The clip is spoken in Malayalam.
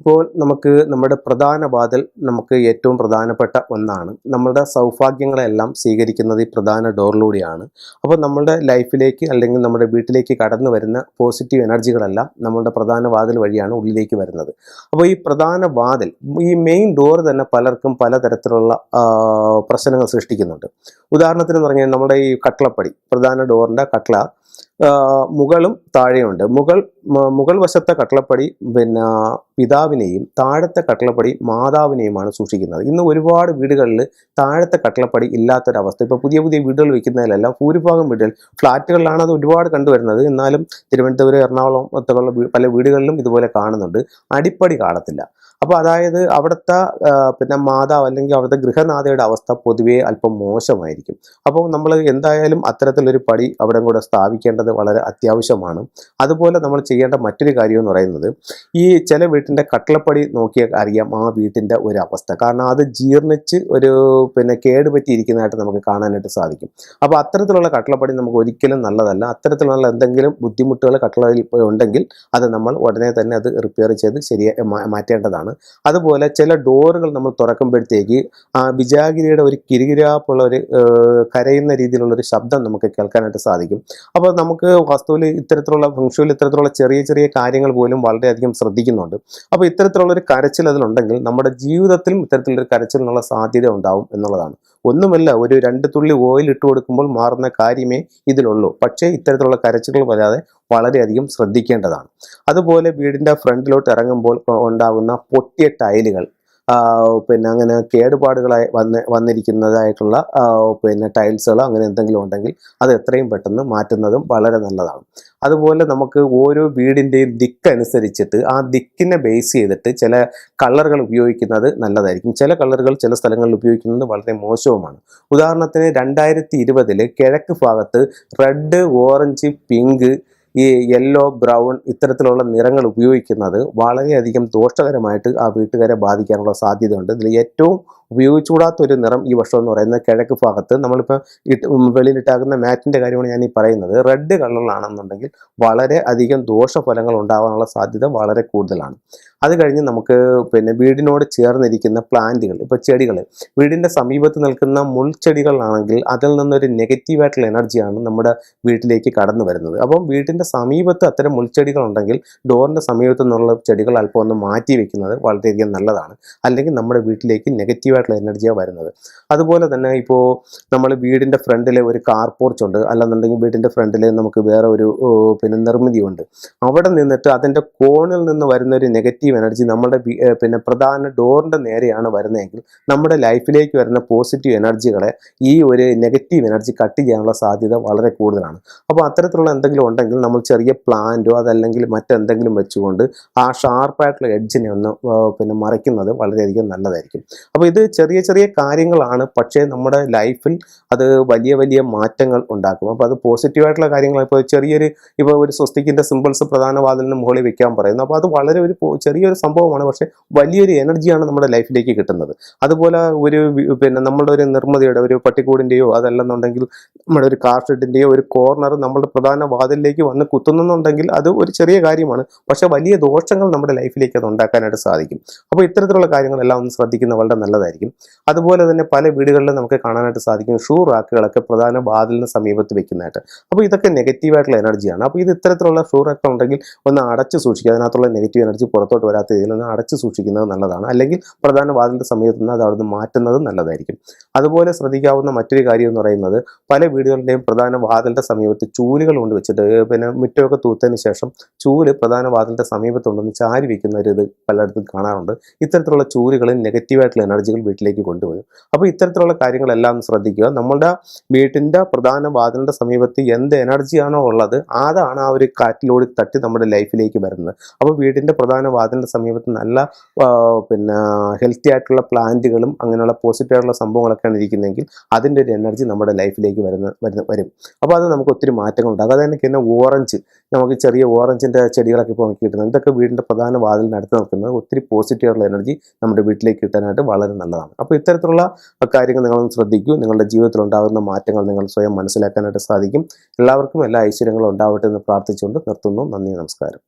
ഇപ്പോൾ നമുക്ക് നമ്മുടെ പ്രധാന വാതിൽ നമുക്ക് ഏറ്റവും പ്രധാനപ്പെട്ട ഒന്നാണ്. നമ്മുടെ സൗഭാഗ്യങ്ങളെല്ലാം സ്വീകരിക്കുന്നത് ഈ പ്രധാന ഡോറിലൂടെയാണ്. അപ്പോൾ നമ്മുടെ ലൈഫിലേക്ക് അല്ലെങ്കിൽ നമ്മുടെ വീട്ടിലേക്ക് കടന്നു വരുന്ന പോസിറ്റീവ് എനർജികളെല്ലാം നമ്മുടെ പ്രധാന വാതിൽ വഴിയാണ് ഉള്ളിലേക്ക് വരുന്നത്. അപ്പോൾ ഈ പ്രധാന വാതിൽ ഈ മെയിൻ ഡോർ തന്നെ പലർക്കും പലതരത്തിലുള്ള പ്രശ്നങ്ങൾ സൃഷ്ടിക്കുന്നുണ്ട്. ഉദാഹരണത്തിന് പറഞ്ഞാൽ നമ്മുടെ ഈ കട്ട്ളപ്പടി പ്രധാന ഡോറിന്റെ കട്ട്ള മുകളും താഴെയുണ്ട്. മുകൾ മുകൾ വശത്തെ കട്ടളപ്പടി പിന്നെ പിതാവിനെയും താഴത്തെ കട്ടളപ്പടി മാതാവിനെയുമാണ് സൂക്ഷിക്കുന്നത്. ഇന്ന് ഒരുപാട് വീടുകളിൽ താഴത്തെ കട്ടളപ്പടി ഇല്ലാത്തൊരവസ്ഥ. ഇപ്പോൾ പുതിയ പുതിയ വീടുകൾ വയ്ക്കുന്നതിലെല്ലാം ഭൂരിഭാഗം വീടുകൾ ഫ്ലാറ്റുകളിലാണ് അത് ഒരുപാട് കണ്ടുവരുന്നത്. എന്നാലും തിരുവനന്തപുരം എറണാകുളം ഒത്തുള്ള പല വീടുകളിലും ഇതുപോലെ കാണുന്നുണ്ട്. അടിപ്പടി കാണത്തില്ല അപ്പോൾ അതായത് അവിടുത്തെ പിന്നെ മാതാവ് അല്ലെങ്കിൽ അവിടുത്തെ ഗൃഹനാഥയുടെ അവസ്ഥ പൊതുവേ അല്പം മോശമായിരിക്കും. അപ്പോൾ നമ്മൾ എന്തായാലും അത്തരത്തിലൊരു പടി അവിടെ കൂടെ സ്ഥാപിക്കേണ്ടത് വളരെ അത്യാവശ്യമാണ്. അതുപോലെ നമ്മൾ ചെയ്യേണ്ട മറ്റൊരു കാര്യം എന്ന് പറയുന്നത് ഈ ചില വീട്ടിന്റെ കട്ടിളപ്പടി നോക്കിയാൽ അറിയാം ആ വീട്ടിന്റെ ഒരു അവസ്ഥ കാരണം അത് ജീർണിച്ച് ഒരു പിന്നെ കേട് പറ്റിയിരിക്കുന്നതായിട്ട് നമുക്ക് കാണാനായിട്ട് സാധിക്കും. അപ്പോൾ അത്തരത്തിലുള്ള കട്ടിളപ്പടി നമുക്ക് ഒരിക്കലും നല്ലതല്ല. അത്തരത്തിലുള്ള എന്തെങ്കിലും ബുദ്ധിമുട്ടുകൾ കട്ടിളയിൽ ഉണ്ടെങ്കിൽ അത് നമ്മൾ ഉടനെ തന്നെ അത് റിപ്പയർ ചെയ്ത് ശരിയാ മാ- മാറ്റേണ്ടതാണ് അതുപോലെ ചില ഡോറുകൾ നമ്മൾ തുറക്കുമ്പോഴത്തേക്ക് ആ വിജാഗിരിയുടെ ഒരു കിരികിരാപ്പുള്ള ഒരു കരയുന്ന രീതിയിലുള്ള ഒരു ശബ്ദം നമുക്ക് കേൾക്കാനായിട്ട് സാധിക്കും. അപ്പോൾ നമുക്ക് വസ്തുവിൽ ഇത്തരത്തിലുള്ള ഫംഗ്ഷനിൽ ഇത്തരത്തിലുള്ള ചെറിയ ചെറിയ കാര്യങ്ങൾ പോലും വളരെയധികം ശ്രദ്ധിക്കുന്നുണ്ട്. അപ്പോൾ ഇത്തരത്തിലുള്ള ഒരു കരച്ചിൽ അതിലുണ്ടെങ്കിൽ നമ്മുടെ ജീവിതത്തിലും ഇത്തരത്തിലൊരു കരച്ചിലിനുള്ള സാധ്യത ഉണ്ടാവും എന്നുള്ളതാണ്. ഒന്നുമല്ല ഒരു രണ്ട് തുള്ളി ഓയിൽ ഇട്ട് കൊടുക്കുമ്പോൾ മാറുന്ന കാര്യമേ ഇതിലുള്ളൂ. പക്ഷേ ഇത്തരത്തിലുള്ള കരച്ചിലുകൾ വരാതെ വളരെയധികം ശ്രദ്ധിക്കേണ്ടതാണ്. അതുപോലെ വീടിന്റെ ഫ്രണ്ടിലോട്ട് ഇറങ്ങുമ്പോൾ ഉണ്ടാകുന്ന പൊട്ടിയ ടൈലുകൾ. പിന്നെ അങ്ങനെ കേടുപാടുകളായി വന്ന് വന്നിരിക്കുന്നതായിട്ടുള്ള പിന്നെ ടൈൽസുകളോ അങ്ങനെ എന്തെങ്കിലും ഉണ്ടെങ്കിൽ അത് എത്രയും പെട്ടെന്ന് മാറ്റുന്നതും വളരെ നല്ലതാണ്. അതുപോലെ നമുക്ക് ഓരോ വീടിന്റെയും ദിക്കനുസരിച്ചിട്ട് ആ ദിക്കിനെ ബേസ് ചെയ്തിട്ട് ചില കളറുകൾ ഉപയോഗിക്കുന്നത് നല്ലതായിരിക്കും. ചില കളറുകൾ ചില സ്ഥലങ്ങളിൽ ഉപയോഗിക്കുന്നത് വളരെ മോശവുമാണ്. ഉദാഹരണത്തിന് രണ്ടായിരത്തി ഇരുപതിൽ കിഴക്ക് ഭാഗത്ത് റെഡ് ഓറഞ്ച് പിങ്ക് ഈ യെല്ലോ ബ്രൗൺ ഇത്തരത്തിലുള്ള നിറങ്ങൾ ഉപയോഗിക്കുന്നത് വളരെയധികം ദോഷകരമായിട്ട് ആ വീട്ടുകാരെ ബാധിക്കാനുള്ള സാധ്യതയുണ്ട്. ഇതിൽ ഏറ്റവും ഉപയോഗിച്ചുകൂടാത്ത ഒരു നിറം ഈ വർഷം എന്ന് പറയുന്നത് കിഴക്ക് ഭാഗത്ത് നമ്മളിപ്പോൾ ഇട്ട് വെളിയിലിട്ടാക്കുന്ന മാറ്റിന്റെ കാര്യമാണ് ഞാൻ ഈ പറയുന്നത്. റെഡ് കളറിലാണെന്നുണ്ടെങ്കിൽ വളരെ അധികം ദോഷഫലങ്ങൾ ഉണ്ടാകാനുള്ള സാധ്യത വളരെ കൂടുതലാണ്. അത് കഴിഞ്ഞ് നമുക്ക് പിന്നെ വീടിനോട് ചേർന്നിരിക്കുന്ന പ്ലാന്റുകൾ ഇപ്പോൾ ചെടികൾ. വീടിന്റെ സമീപത്ത് നിൽക്കുന്ന മുൾച്ചെടികളാണെങ്കിൽ അതിൽ നിന്നൊരു നെഗറ്റീവായിട്ടുള്ള എനർജിയാണ് നമ്മുടെ വീട്ടിലേക്ക് കടന്നു വരുന്നത്. അപ്പം വീട്ടിന്റെ സമീപത്ത് അത്തരം മുൾച്ചെടികൾ ഉണ്ടെങ്കിൽ ഡോറിന്റെ സമീപത്ത് നിന്നുള്ള ചെടികൾ അല്പം ഒന്ന് മാറ്റി വെക്കുന്നത് വളരെയധികം നല്ലതാണ്. അല്ലെങ്കിൽ നമ്മുടെ വീട്ടിലേക്ക് നെഗറ്റീവായിട്ടുള്ള എനർജിയാണ് വരുന്നത്. അതുപോലെ തന്നെ ഇപ്പോൾ നമ്മൾ വീടിന്റെ ഫ്രണ്ടിൽ ഒരു കാർ പോർച്ച് ഉണ്ട്. അല്ലെന്നുണ്ടെങ്കിൽ വീടിന്റെ ഫ്രണ്ടിൽ നമുക്ക് വേറെ ഒരു പിന്നെ നിർമ്മിതിയുണ്ട്. അവിടെ നിന്നിട്ട് അതിന്റെ കോണിൽ നിന്ന് വരുന്ന ഒരു നെഗറ്റീവ് എനർജി നമ്മുടെ പിന്നെ പ്രധാന ഡോറിന്റെ നേരെയാണ് വരുന്നതെങ്കിൽ നമ്മുടെ ലൈഫിലേക്ക് വരുന്ന പോസിറ്റീവ് എനർജികളെ ഈ ഒരു നെഗറ്റീവ് എനർജി കട്ട് ചെയ്യാനുള്ള സാധ്യത വളരെ കൂടുതലാണ്. അപ്പോൾ അത്തരത്തിലുള്ള എന്തെങ്കിലും ഉണ്ടെങ്കിൽ നമ്മൾ ചെറിയ പ്ലാന്റോ അതല്ലെങ്കിൽ മറ്റെന്തെങ്കിലും വെച്ചുകൊണ്ട് ആ ഷാർപ്പായിട്ടുള്ള എഡ്ജിനെ ഒന്ന് പിന്നെ മറയ്ക്കുന്നത് വളരെയധികം നല്ലതായിരിക്കും. അപ്പോൾ ഇത് ചെറിയ ചെറിയ കാര്യങ്ങളാണ്. പക്ഷേ നമ്മുടെ ലൈഫിൽ അത് വലിയ വലിയ മാറ്റങ്ങൾ ഉണ്ടാക്കും. അപ്പോൾ അത് പോസിറ്റീവായിട്ടുള്ള കാര്യങ്ങൾ ഇപ്പോൾ ചെറിയൊരു ഇപ്പോൾ ഒരു സ്വസ്തിക്കിന്റെ സിമ്പിൾസ് പ്രധാന വാതിലിന് മുകളിൽ വെക്കാൻ പറയുന്നു. അപ്പോൾ അത് വളരെ ഒരു ചെറിയൊരു സംഭവമാണ്. പക്ഷേ വലിയൊരു എനർജിയാണ് നമ്മുടെ ലൈഫിലേക്ക് കിട്ടുന്നത്. അതുപോലെ ഒരു പിന്നെ നമ്മളുടെ ഒരു നിർമ്മിതിയുടെ ഒരു പട്ടിക്കൂടിന്റെയോ അതല്ലെന്നുണ്ടെങ്കിൽ നമ്മുടെ ഒരു കാർഷെഡിന്റെയോ ഒരു കോർണർ നമ്മുടെ പ്രധാന വാതിലിലേക്ക് വന്ന് കുത്തുന്നുണ്ടെങ്കിൽ അത് ഒരു ചെറിയ കാര്യമാണ്. പക്ഷേ വലിയ ദോഷങ്ങൾ നമ്മുടെ ലൈഫിലേക്ക് അത് ഉണ്ടാക്കാനായിട്ട് സാധിക്കും. അപ്പോൾ ഇത്തരത്തിലുള്ള കാര്യങ്ങളെല്ലാം ഒന്ന് ശ്രദ്ധിക്കുന്നത് വളരെ നല്ലതായിരിക്കും. അതുപോലെ തന്നെ പല വീടുകളിലും നമുക്ക് കാണാനായിട്ട് സാധിക്കും ഷൂ റാക്കുകളൊക്കെ പ്രധാന വാതിലിന് സമീപത്ത് വെക്കുന്നതായിട്ട്. അപ്പോൾ ഇതൊക്കെ നെഗറ്റീവായിട്ടുള്ള എനർജിയാണ് അപ്പോൾ ഇത് ഇത്തരത്തിലുള്ള ഷൂ റാക്ക് ഉണ്ടെങ്കിൽ ഒന്ന് അടച്ചു സൂക്ഷിക്കുക. അതിനകത്തുള്ള നെഗറ്റീവ് എനർജി പുറത്തോട്ട് വരാത്ത രീതിയിൽ ഒന്ന് അടച്ച് സൂക്ഷിക്കുന്നത് നല്ലതാണ്. അല്ലെങ്കിൽ പ്രധാന വാതിലിന്റെ സമയത്ത് നിന്ന് അത് അവിടുന്ന് മാറ്റുന്നത് നല്ലതായിരിക്കും. അതുപോലെ ശ്രദ്ധിക്കാവുന്ന മറ്റൊരു കാര്യം എന്ന് പറയുന്നത് പല വീടുകളുടെയും പ്രധാന വാതിലിന്റെ സമീപത്ത് ചൂലുകൾ കൊണ്ട് വെച്ചിട്ട് പിന്നെ മുറ്റമൊക്കെ തൂത്തതിന് ശേഷം ചൂൽ പ്രധാന വാതിലിന്റെ സമീപത്തുണ്ടെന്ന് ചാരി ഇത് പലയിടത്തും കാണാറുണ്ട്. ഇത്തരത്തിലുള്ള ചൂലുകളിൽ നെഗറ്റീവായിട്ടുള്ള എനർജികൾ വീട്ടിലേക്ക് കൊണ്ടുവരും അപ്പോൾ ഇത്തരത്തിലുള്ള കാര്യങ്ങളെല്ലാം ശ്രദ്ധിക്കുക. നമ്മളുടെ വീട്ടിന്റെ പ്രധാന വാതിലിന്റെ സമീപത്ത് എന്ത് എനർജിയാണോ ഉള്ളത് അതാണ് ആ ഒരു കാറ്റിലൂടെ തട്ടി നമ്മുടെ ലൈഫിലേക്ക് വരുന്നത്. അപ്പോൾ വീടിന്റെ പ്രധാന വാതിലിന്റെ സമീപത്ത് നല്ല പിന്നെ ഹെൽത്തി ആയിട്ടുള്ള പ്ലാന്റുകളും അങ്ങനെയുള്ള പോസിറ്റീവ് ആയിട്ടുള്ള സംഭവങ്ങളൊക്കെയാണ് ഇരിക്കുന്നതെങ്കിൽ അതിന്റെ ഒരു എനർജി നമ്മുടെ ലൈഫിലേക്ക് വരുന്ന വരുന്ന വരും. അപ്പോൾ അത് നമുക്ക് ഒത്തിരി മാറ്റങ്ങൾ ഉണ്ടാകും. അതായത് എനിക്ക് തന്നെ ഓറഞ്ച് നമുക്ക് ചെറിയ ഓറഞ്ചിന്റെ ചെടികളൊക്കെ ഇപ്പോൾ നമുക്ക് കിട്ടുന്നത്. ഇതൊക്കെ വീടിന്റെ പ്രധാന വാതിലിനടുത്ത് നിൽക്കുന്നത് ഒത്തിരി പോസിറ്റീവായിട്ടുള്ള എനർജി നമ്മുടെ വീട്ടിലേക്ക് കിട്ടാനായിട്ട് വളരെ നല്ലതാണ്. നല്ലതാണ് അപ്പോൾ ഇത്തരത്തിലുള്ള കാര്യങ്ങൾ നിങ്ങളൊന്ന് ശ്രദ്ധിക്കൂ. നിങ്ങളുടെ ജീവിതത്തിൽ ഉണ്ടാകുന്ന മാറ്റങ്ങൾ നിങ്ങൾ സ്വയം മനസ്സിലാക്കാനായിട്ട് സാധിക്കും. എല്ലാവർക്കും എല്ലാ ഐശ്വര്യങ്ങളും ഉണ്ടാവട്ടെ എന്ന് പ്രാർത്ഥിച്ചുകൊണ്ട് നിർത്തുന്നു. നന്ദി നമസ്കാരം.